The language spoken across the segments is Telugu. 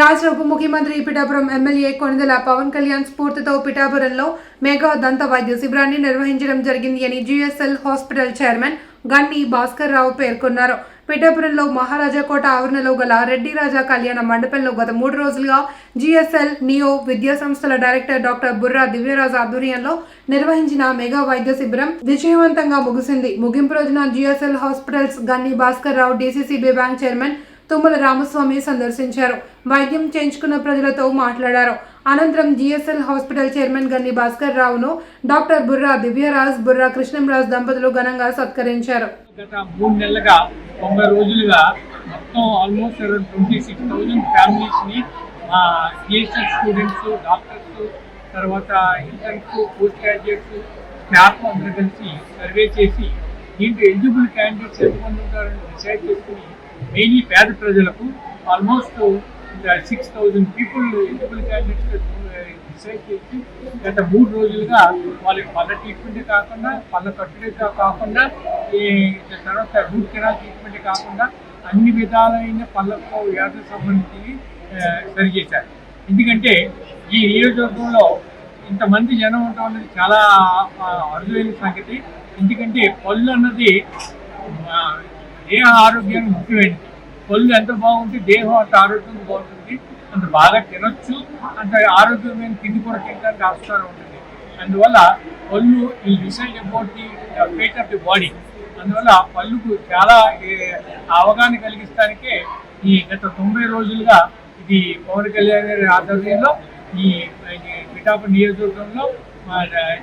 రాష్ట్ర ఉప ముఖ్యమంత్రి పిఠాపురం ఎమ్మెల్యే కొనిదెల పవన్ కళ్యాణ్ స్ఫూర్తితో పిఠాపురంలో మెగా దంత వైద్య శిబిరాన్ని నిర్వహించడం జరిగింది అని GSL hospital chairman Ganni Bhaskar Rao పేర్కొన్నారు. పిఠాపురంలో మహారాజా కోట ఆవరణలో గల రెడ్డి రాజా కళ్యాణ మండపంలో గత మూడు రోజులుగా జిఎస్ఎల్ నియో విద్యా సంస్థల డైరెక్టర్ డాక్టర్ బుర్రా దివ్యరాజు ఆధ్వర్యంలో నిర్వహించిన మెగా వైద్య శిబిరం విజయవంతంగా ముగిసింది. ముగింపు రోజున GSL hospitals Ganni Bhaskar Rao DCCB bank chairman Tummala Ramaswamy సందర్శించారు. వైద్యం చేయించుకున్న ప్రజలతో మాట్లాడారు. అనంతరం GSL hospital chairman Ganni Bhaskar రావును డాక్టర్ బుర్రా దివ్యరాజ్ బుర్రా కృష్ణంరాజ్ దంపతులు ఘనంగా సత్కరించారు. గత మూడు నెలలుగా తొంభై రోజులుగా మొత్తం almost around twenty six thousand ఫ్యామిలీస్ని మా జిఎస్ఎల్ స్టూడెంట్స్ డాక్టర్స్ తర్వాత ఇంటర్న్స్ పోస్ట్ గ్రాడ్యుయేట్స్ స్టాఫ్ అందరూ కలిసి సర్వే చేసి దీంట్లో ఎలిజిబుల్ క్యాండిడేట్స్ ఎంతమంది ఉంటారని డిసైడ్ చేసుకుని మెయిన్లీ పేద ప్రజలకు almost six thousand people eligible candidates decide చేసి గత మూడు రోజులుగా వాళ్ళకి పళ్ళ ట్రీట్మెంట్ కాకుండా పళ్ళ కట్టుడే కాకుండా ఈ తర్వాత రూట్ కెనాల్ ట్రీట్మెంట్ కాకుండా అన్ని విధాలైన పళ్ళకు వ్యాధులకు సంబంధించి ఆ, సరి చేశారు. ఎందుకంటే ఈ నియోజకవర్గంలో ఇంతమంది జనం ఉండటం అనేది చాలా అరుదైన సంగతి. ఎందుకంటే పళ్ళు అన్నది దేహ ఆరోగ్యానికి ముఖ్యమైనది? పళ్ళు ఎంత బాగుంటే దేహం అంత ఆరోగ్యం బాగుంటుంది? అంత బాగా తినొచ్చు? అంత ఆరోగ్యమైన తిండి కూడా తినడానికి ఆస్కారం ఉంటుంది. అందువల్ల పళ్ళు ఈ decide about the fate of the body అందువల్ల పళ్ళుకు చాలా అవగాహన కలిగిస్తానికే ఈ గత తొంభై రోజులుగా ఇది పవన్ కళ్యాణ్ గారి ఆధ్వర్యంలో ఈ ఈ నియోజకవర్గంలో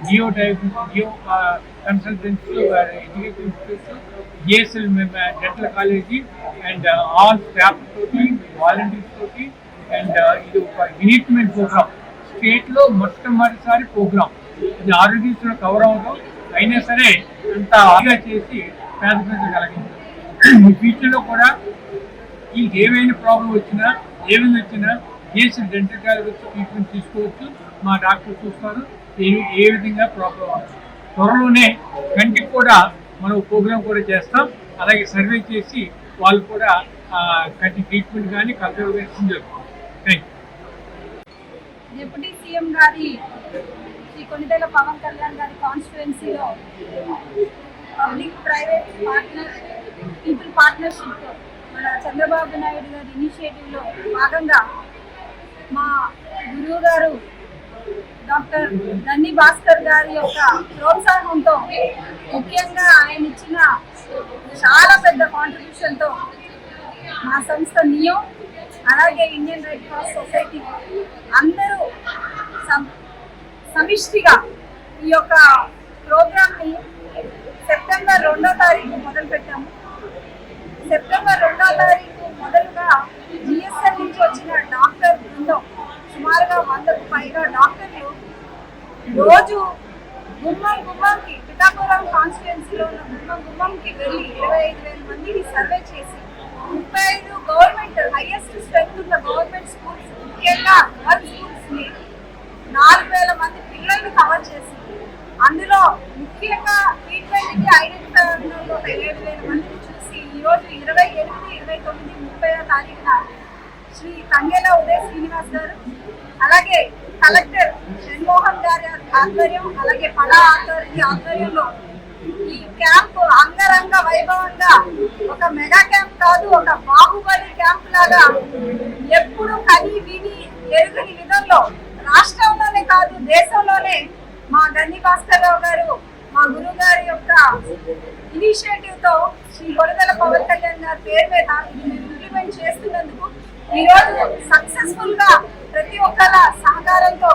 Geo type Geo consultancy education institutes GSL dental college and all staff తోటి వాలంటీర్స్ తోటి అండ్ uh, ఇది ఒక యూనిట్మెంట్ ప్రోగ్రామ్ స్టేట్లో మొట్టమొదటిసారి ప్రోగ్రామ్ ఇది ఆరోగ్యశ్రీ కవర్ అవడం అయినా సరే అంత ఆగా చేసి పేద ప్రజలు కలిగింది ఈ ఫ్యూచర్లో కూడా వీళ్ళకి ఏమైనా ప్రాబ్లం వచ్చినా ఏమైనా వచ్చినా చేసి డెంటల్ కాలేజ్ వచ్చి ట్రీట్మెంట్ తీసుకోవచ్చు. మా డాక్టర్ చూస్తారు. ఏ ఏ విధంగా ప్రాబ్లం అవ్వచ్చు త్వరలోనే కంటికి కూడా మనం ప్రోగ్రామ్ కూడా చేస్తాం. అలాగే సర్వే చేసి వాళ్ళు కూడా కంటి ట్రీట్మెంట్ కానీ కన్సల్టేషన్ జరుపుకుంటాం థ్యాంక్ యూ డిప్యూటీ సీఎం గారి శ్రీ కొనిదెల పవన్ కళ్యాణ్ గారి కాన్స్టిట్యుయెన్సీలో public private partner people partnership మన చంద్రబాబు నాయుడు గారి ఇనిషియేటివ్లో భాగంగా మా గురువు గారు డాక్టర్ నన్ని భాస్కర్ గారి యొక్క ప్రోత్సాహంతో ముఖ్యంగా ఆయన ఇచ్చిన చాలా పెద్ద కాంట్రిబ్యూషన్తో మా సంస్థ నియో అలాగే ఇండియన్ రెడ్ క్రాస్ సొసైటీ అందరూ సమిష్టిగా ఈ యొక్క ప్రోగ్రామ్ని సెప్టెంబర్ రెండో తారీఖు మొదలు పెట్టాము. సెప్టెంబర్ రెండో తారీఖు మొదలుగా జిఎస్ఎల్ నుంచి వచ్చిన డాక్టర్ బృందం సుమారుగా వందకు పైగా డాక్టర్ రోజు గుమ్మం గుమ్మంకి పిఠాపురం కాన్స్టిట్యున్సీలో ఉన్న గుమ్మం గుమ్మంకి వెళ్ళి ఇరవై ఐదు వేల మందిని సర్వే చేసి ముప్పై ఐదు గవర్నమెంట్ హైయెస్ట్ స్ట్రెంత్ ఉన్న గవర్నమెంట్ స్కూల్స్ ముఖ్యంగా గర్ల్స్ స్కూల్స్ని నాలుగు వేల మంది పిల్లల్ని కవర్ చేసి అందులో ముఖ్యంగా ట్రీట్మెంట్కి ఐడెంటిఫై అయిన ఒక ఏడు వేల మందిని చూసి ఈ రోజు ఇరవై ఎనిమిది ఇరవై తొమ్మిది ముప్పై తారీఖున శ్రీ తంగేల ఉదయ శ్రీనివాస్ గారు అలాగే కలెక్టర్ జగన్మోహన్ గారి ఆధ్వర్యం అలాగే పడా ఆధ్వర్య ఆధ్వర్యంలో ఈ క్యాంప్ అంగరంగ వైభవంగా ఒక మెగా క్యాంప్ కాదు ఒక బాహుబలి క్యాంప్ లాగా ఎప్పుడు కని విని ఎరుగని విధంలో రాష్ట్రంలోనే కాదు దేశంలోనే మా గన్ని భాస్కర్ గారు మా గురువు గారి యొక్క ఇనిషియేటివ్తో శ్రీ కొరదల పవన్ కళ్యాణ్ గారి పేరు మీద ఇంప్లిమెంట్ చేస్తున్నందుకు ఈ రోజు సక్సెస్ఫుల్గా ప్రతి ఒక్కల సహకారంతో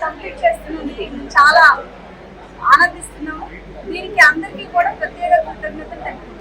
కంప్లీట్ చేస్తున్నందుకు చాలా ఆనందిస్తున్నాము. దీనికి అందరికీ కూడా ప్రత్యేక కృతజ్ఞతలు తెలుపుతున్నాం